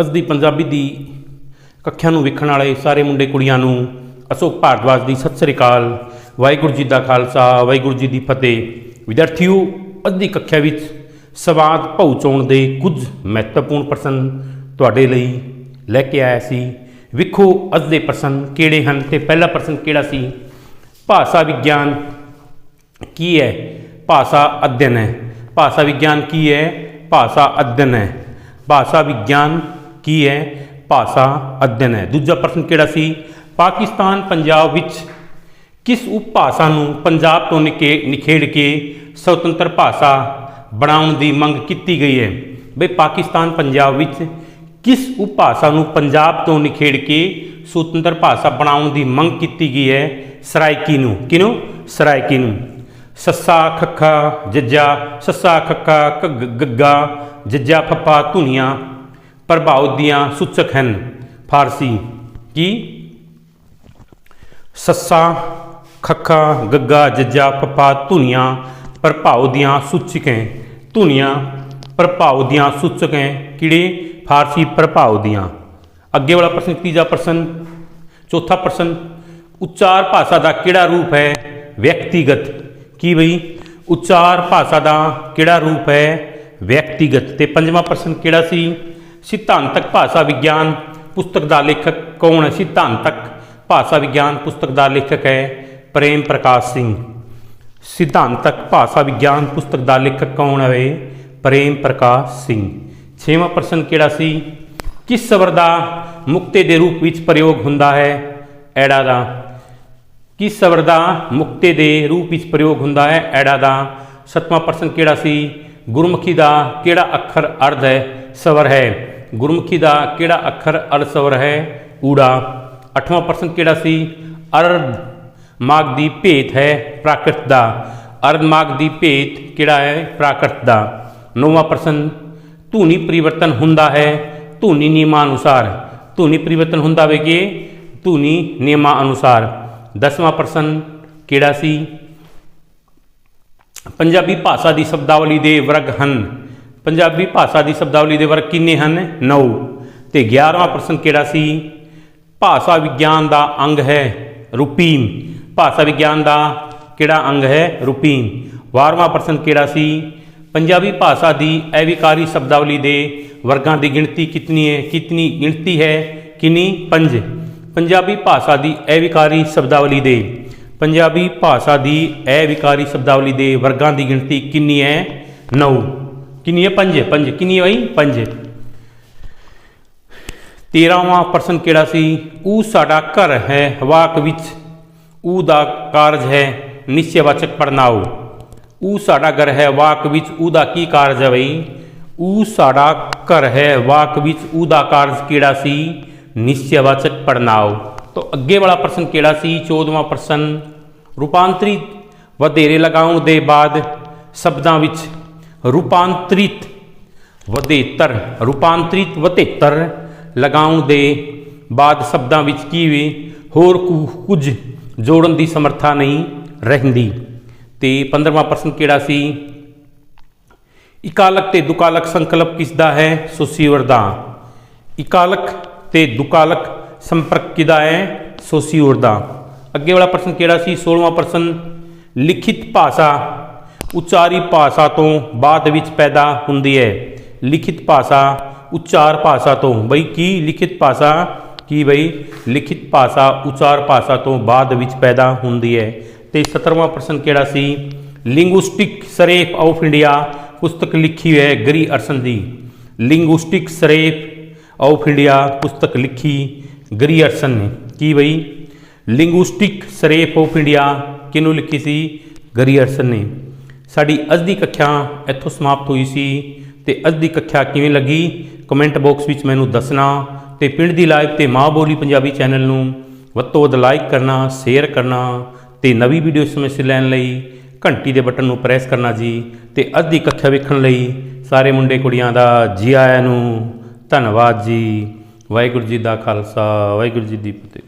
ਅੱਜ ਦੀ ਪੰਜਾਬੀ ਦੀ ਕੱਖਿਆਂ ਨੂੰ ਵੇਖਣ ਵਾਲੇ ਸਾਰੇ ਮੁੰਡੇ ਕੁੜੀਆਂ ਨੂੰ ਅਸ਼ੋਕ ਭਾਰਦਵਾਜ ਦੀ ਸਤਿ ਸ੍ਰੀ ਅਕਾਲ, ਵਾਹਿਗੁਰੂ ਜੀ ਦਾ ਖਾਲਸਾ, ਵਾਹਿਗੁਰੂ ਜੀ ਦੀ ਫਤਿਹ। ਵਿਦਿਆਰਥੀਓ ਅੱਜ ਦੀ ਕੱਖਿਆ ਵਿੱਚ ਸਵਾਦ ਪਹੁੰਚਾਉਣ ਦੇ ਕੁਝ ਮਹੱਤਵਪੂਰਨ ਪ੍ਰਸ਼ਨ ਤੁਹਾਡੇ ਲਈ ਲੈ ਕੇ ਆਇਆ ਸੀ। ਵੇਖੋ ਅੱਜ ਦੇ ਪ੍ਰਸ਼ਨ ਕਿਹੜੇ ਹਨ ਤੇ ਪਹਿਲਾ ਪ੍ਰਸ਼ਨ ਕਿਹੜਾ ਸੀ? ਭਾਸ਼ਾ ਵਿਗਿਆਨ ਕੀ ਹੈ? ਭਾਸ਼ਾ ਅਧਿਐਨ ਹੈ। ਭਾਸ਼ਾ ਵਿਗਿਆਨ ਕੀ ਹੈ? ਭਾਸ਼ਾ ਅਧਿਐਨ ਹੈ। ਭਾਸ਼ਾ ਵਿਗਿਆਨ ਕੀ ਹੈ? ਭਾਸ਼ਾ ਅਧਿਐਨ ਹੈ। ਦੂਜਾ ਪ੍ਰਸ਼ਨ ਕਿਹੜਾ ਸੀ? ਪਾਕਿਸਤਾਨ, ਪੰਜਾਬ ਵਿੱਚ ਕਿਸ ਉਪਭਾਸ਼ਾ ਨੂੰ ਪੰਜਾਬ ਤੋਂ ਨਿਕੇ, ਨਿਖੇੜ ਕੇ ਸੁਤੰਤਰ ਭਾਸ਼ਾ ਬਣਾਉਣ ਦੀ ਮੰਗ ਕੀਤੀ ਗਈ ਹੈ? ਬਈ ਪਾਕਿਸਤਾਨ, ਪੰਜਾਬ ਵਿੱਚ ਕਿਸ ਉਪਭਾਸ਼ਾ ਨੂੰ ਪੰਜਾਬ ਤੋਂ ਨਿਖੇੜ ਕੇ ਸੁਤੰਤਰ ਭਾਸ਼ਾ ਬਣਾਉਣ ਦੀ ਮੰਗ ਕੀਤੀ ਗਈ ਹੈ? ਸਰਾਇਕੀ ਨੂੰ। ਕਿਨੂੰ ਸਰਾਇਕੀ ਨੂੰ। ਸੱਸਾ, ਖੱਖਾ, ਜੱਜਾ। ਸੱਸਾ, ਖੱਖਾ, ਘੱਗ, ਗੱਗਾ, ਜੱਜਾ, ਫੱਫਾ, ਧੁਨੀਆਂ। ਪ੍ਰਭਾਵ ਦੀਆਂ ਸੂਚਕ ਹਨ। ਫਾਰਸੀ ਕੀ? ਸੱਸਾ, ਖੱਖਾ, ਗੱਗਾ, ਜੱਜਾ ਫੱਫਾ ਧੁਨੀਆਂ ਪ੍ਰਭਾਵ ਦੀਆਂ ਸੂਚਕ ਹੈ। ਧੁਨੀਆਂ ਪ੍ਰਭਾਵ ਦੀਆਂ ਸੂਚਕ ਹੈ ਕਿਹੜੇ? ਫਾਰਸੀ ਪ੍ਰਭਾਵ ਦੀਆਂ। ਅੱਗੇ ਵਾਲਾ ਪ੍ਰਸ਼ਨ, ਤੀਜਾ ਪ੍ਰਸ਼ਨ, ਚੌਥਾ ਪ੍ਰਸ਼ਨ, ਉਚਾਰ ਭਾਸ਼ਾ ਦਾ ਕਿਹੜਾ ਰੂਪ ਹੈ? ਵਿਅਕਤੀਗਤ। ਕੀ ਬਈ? ਉਚਾਰ ਭਾਸ਼ਾ ਦਾ ਕਿਹੜਾ ਰੂਪ ਹੈ? ਵਿਅਕਤੀਗਤ। ਤੇ ਪੰਜਵਾਂ ਪ੍ਰਸ਼ਨ ਕਿਹੜਾ ਸੀ? ਸਿਧਾਂਤਕ ਭਾਸ਼ਾ ਵਿਗਿਆਨ, ਪੁਸਤਕ ਦਾ ਲੇਖਕ ਕੌਣ ਹੈ? ਸਿਧਾਂਤਕ ਭਾਸ਼ਾ ਵਿਗਿਆਨ, ਪੁਸਤਕ ਦਾ ਲੇਖਕ ਹੈ ਪ੍ਰੇਮ ਪ੍ਰਕਾਸ਼ ਸਿੰਘ। ਸਿਧਾਂਤਕ ਭਾਸ਼ਾ ਵਿਗਿਆਨ, ਪੁਸਤਕ ਦਾ ਲੇਖਕ ਕੌਣ ਹੈ? ਪ੍ਰੇਮ ਪ੍ਰਕਾਸ਼ ਸਿੰਘ। ਛੇਵਾਂ ਪ੍ਰਸ਼ਨ ਕਿਹੜਾ ਸੀ? ਕਿਸ ਸਵਰ ਦਾ ਮੁਕਤੇ ਦੇ ਰੂਪ ਵਿੱਚ ਪ੍ਰਯੋਗ ਹੁੰਦਾ ਹੈ? ਐੜਾ ਦਾ। ਕਿਸ ਸਵਰ ਦਾ ਮੁਕਤੇ ਦੇ ਰੂਪ ਵਿੱਚ ਪ੍ਰਯੋਗ ਹੁੰਦਾ ਹੈ? ਐੜਾ ਦਾ। ਸੱਤਵਾਂ ਪ੍ਰਸ਼ਨ ਕਿਹੜਾ ਸੀ? ਗੁਰਮੁਖੀ ਦਾ ਕਿਹੜਾ ਅੱਖਰ ਅਰਧ ਹੈ? ਸਵਰ ਹੈ। ਗੁਰਮੁਖੀ ਦਾ ਕਿਹੜਾ ਅੱਖਰ ਅਰਧ ਹੈ? ਊੜਾ। ਅੱਠਵਾਂ ਪ੍ਰਸ਼ਨ ਕਿਹੜਾ ਸੀ? ਅਰਧ ਮਾਗ ਦੀ ਭੇਤ ਹੈ ਪ੍ਰਾਕ੍ਰਿਤ ਦਾ। ਅਰਧ ਮਾਗ ਦੀ ਭੇਤ ਕਿਹੜਾ ਹੈ? ਪ੍ਰਾਕ੍ਰਿਤ ਦਾ। ਨੌਵਾਂ ਪ੍ਰਸ਼ਨ, ਧੁਨੀ ਪਰਿਵਰਤਨ ਹੁੰਦਾ ਹੈ, ਧੁਨੀ ਨਿਯਮਾਂ ਅਨੁਸਾਰ ਧੁਨੀ ਪਰਿਵਰਤਨ ਹੁੰਦਾ ਵੇ ਕਿ ਧੁਨੀ ਨਿਯਮਾਂ ਅਨੁਸਾਰ ਦਸਵਾਂ ਪ੍ਰਸ਼ਨ ਕਿਹੜਾ ਸੀ? ਪੰਜਾਬੀ ਭਾਸ਼ਾ ਦੀ ਸ਼ਬਦਾਵਲੀ ਦੇ ਵਰਗ ਹਨ। ਪੰਜਾਬੀ ਭਾਸ਼ਾ ਦੀ ਸ਼ਬਦਾਵਲੀ ਦੇ ਵਰਗ ਕਿੰਨੇ ਹਨ? 9 ਤੇ 11ਵਾਂ ਪ੍ਰਸ਼ਨ ਕਿਹੜਾ ਸੀ? ਭਾਸ਼ਾ ਵਿਗਿਆਨ ਦਾ ਅੰਗ ਹੈ ਰੂਪੀਮ ਭਾਸ਼ਾ ਵਿਗਿਆਨ ਦਾ ਕਿਹੜਾ ਅੰਗ ਹੈ? ਰੂਪੀਮ 12ਵਾਂ ਪ੍ਰਸ਼ਨ ਕਿਹੜਾ ਸੀ? ਪੰਜਾਬੀ ਭਾਸ਼ਾ ਦੀ ਅਵਿਕਾਰੀ ਸ਼ਬਦਾਵਲੀ ਦੇ ਵਰਗਾਂ ਦੀ ਗਿਣਤੀ ਕਿਤਨੀ ਹੈ? ਕਿਤਨੀ ਗਿਣਤੀ ਹੈ? ਕਿੰਨੀ? ਪੰਜ। ਪੰਜਾਬੀ ਭਾਸ਼ਾ ਦੀ ਅਵਿਕਾਰੀ ਸ਼ਬਦਾਵਲੀ ਦੇ ਪੰਜਾਬੀ ਭਾਸ਼ਾ ਦੀ ਅਵਿਕਾਰੀ ਸ਼ਬਦਾਵਲੀ ਦੇ ਵਰਗਾਂ ਦੀ ਗਿਣਤੀ ਕਿੰਨੀ ਹੈ? 9 ਕਿੰਨੀ ਹੈ ਪੰਜ ਪੰਜ। ਕਿੰਨੀ ਹੈ ਬਈ? ਪੰਜ। 13ਵਾਂ ਪ੍ਰਸ਼ਨ ਕਿਹੜਾ ਸੀ? ਉਹ ਸਾਡਾ ਘਰ ਹੈ, ਵਾਕ ਵਿੱਚ। ਉਹ ਦਾ ਕਾਰਜ ਹੈ ਨਿਸ਼ਚੈਵਾਚਕ ਪੜਨਾਓ ਉਹ ਸਾਡਾ ਘਰ ਹੈ, ਵਾਕ ਵਿੱਚ। ਉਹਦਾ ਕੀ ਕਾਰਜ ਹੈ ਬਈ? ਉਹ ਸਾਡਾ ਘਰ ਹੈ, ਵਾਕ ਵਿੱਚ। ਉਹਦਾ ਕਾਰਜ ਕਿਹੜਾ ਸੀ? ਨਿਸ਼ਚੈਵਾਚਕ ਪੜਨਾਓ ਤੋਂ ਅੱਗੇ ਵਾਲਾ ਪ੍ਰਸ਼ਨ ਕਿਹੜਾ ਸੀ? 14ਵਾਂ ਪ੍ਰਸ਼ਨ। ਰੂਪਾਂਤਰੀ ਵਧੇਰੇ ਲਗਾਉਣ ਦੇ ਬਾਅਦ ਸ਼ਬਦਾਂ ਵਿੱਚ ਰੂਪਾਂਤਰਿਤ ਵਧੇਤਰ ਰੂਪਾਂਤਰਿਤ ਵਧੇਤਰ ਲਗਾਉਣ ਦੇ ਬਾਅਦ ਸ਼ਬਦਾਂ ਵਿੱਚ ਕੀ ਵੀ? ਹੋਰ ਕੁ- ਕੁਝ ਜੋੜਨ ਦੀ ਸਮਰੱਥਾ ਨਹੀਂ ਰਹਿੰਦੀ। ਤੇ 15ਵਾਂ ਪ੍ਰਸ਼ਨ ਕਿਹੜਾ ਸੀ? ਇਕਾਲਕ ਤੇ ਦੁਕਾਲਕ ਸੰਕਲਪ ਕਿਸ ਦਾ ਹੈ? ਸੋਸੀਵਰ ਦਾ। ਇਕਾਲਕ ਤੇ ਦੁਕਾਲਕ ਸੰਪਰਕ ਕਿਹਦਾ ਹੈ? ਸੋਸੀਵਰ ਦਾ। ਅੱਗੇ ਵਾਲਾ ਪ੍ਰਸ਼ਨ ਕਿਹੜਾ ਸੀ? 16ਵਾਂ ਪ੍ਰਸ਼ਨ, ਲਿਖਿਤ ਭਾਸ਼ਾ ਉਚਾਰੀ ਭਾਸ਼ਾ ਤੋਂ ਬਾਅਦ ਵਿੱਚ ਪੈਦਾ ਹੁੰਦੀ ਹੈ। ਲਿਖਿਤ ਭਾਸ਼ਾ ਉਚਾਰ ਭਾਸ਼ਾ ਤੋਂ। ਬਈ ਕੀ ਲਿਖਿਤ ਭਾਸ਼ਾ? ਕੀ ਬਈ ਲਿਖਿਤ ਭਾਸ਼ਾ ਉਚਾਰ ਭਾਸ਼ਾ ਤੋਂ ਬਾਅਦ ਵਿੱਚ ਪੈਦਾ ਹੁੰਦੀ ਹੈ। ਤੇ 17ਵਾਂ ਪ੍ਰਸ਼ਨ ਕਿਹੜਾ ਸੀ? ਲਿੰਗੁਇਸਟਿਕ ਸਰੇਫ ਆਫ ਇੰਡੀਆ ਪੁਸਤਕ ਲਿਖੀ ਹੈ ਗਰੀ ਅਰਸਨ ਦੀ। ਲਿੰਗੁਇਸਟਿਕ ਸਰੇਫ ਆਫ ਇੰਡੀਆ ਪੁਸਤਕ ਲਿਖੀ ਗਰੀ ਅਰਸਨ ਨੇ। ਕੀ ਬਈ? ਲਿੰਗੁਇਸਟਿਕ ਸਰੇਫ ਆਫ ਇੰਡੀਆ ਕਿਹਨੂੰ ਲਿਖੀ ਸੀ? ਗਰੀ ਅਰਸਨ ਨੇ। ਸਾਡੀ ਅੱਜ ਦੀ ਕੱਖਿਆ ਇੱਥੋਂ ਸਮਾਪਤ ਹੋਈ ਸੀ ਤੇ ਅੱਜ ਦੀ ਕੱਖਿਆ ਕਿਵੇਂ ਲੱਗੀ? ਕਮੈਂਟ ਬਾਕਸ ਵਿੱਚ ਮੈਨੂੰ ਦੱਸਣਾ ਤੇ ਪਿੰਡ ਦੀ ਲਾਈਵ ਤੇ ਮਾਂ ਬੋਲੀ ਪੰਜਾਬੀ ਚੈਨਲ ਨੂੰ ਵੱਧ ਤੋਂ ਵੱਧ ਲਾਈਕ ਕਰਨਾ, ਸ਼ੇਅਰ ਕਰਨਾ ਤੇ ਨਵੀਂ ਵੀਡੀਓ ਸਮੇਂ ਸਿਰ ਲੈਣ ਲਈ ਘੰਟੀ ਦੇ ਬਟਨ ਨੂੰ ਪ੍ਰੈਸ ਕਰਨਾ ਜੀ ਤੇ ਅੱਜ ਦੀ ਕੱਖਿਆ ਵੇਖਣ ਲਈ ਸਾਰੇ ਮੁੰਡੇ ਕੁੜੀਆਂ ਦਾ ਜੀ ਆਇਆਂ ਨੂੰ ਧੰਨਵਾਦ ਜੀ। ਵਾਹਿਗੁਰੂ ਜੀ ਦਾ ਖਾਲਸਾ, ਵਾਹਿਗੁਰੂ ਜੀ ਦੀ ਫਤਿਹ।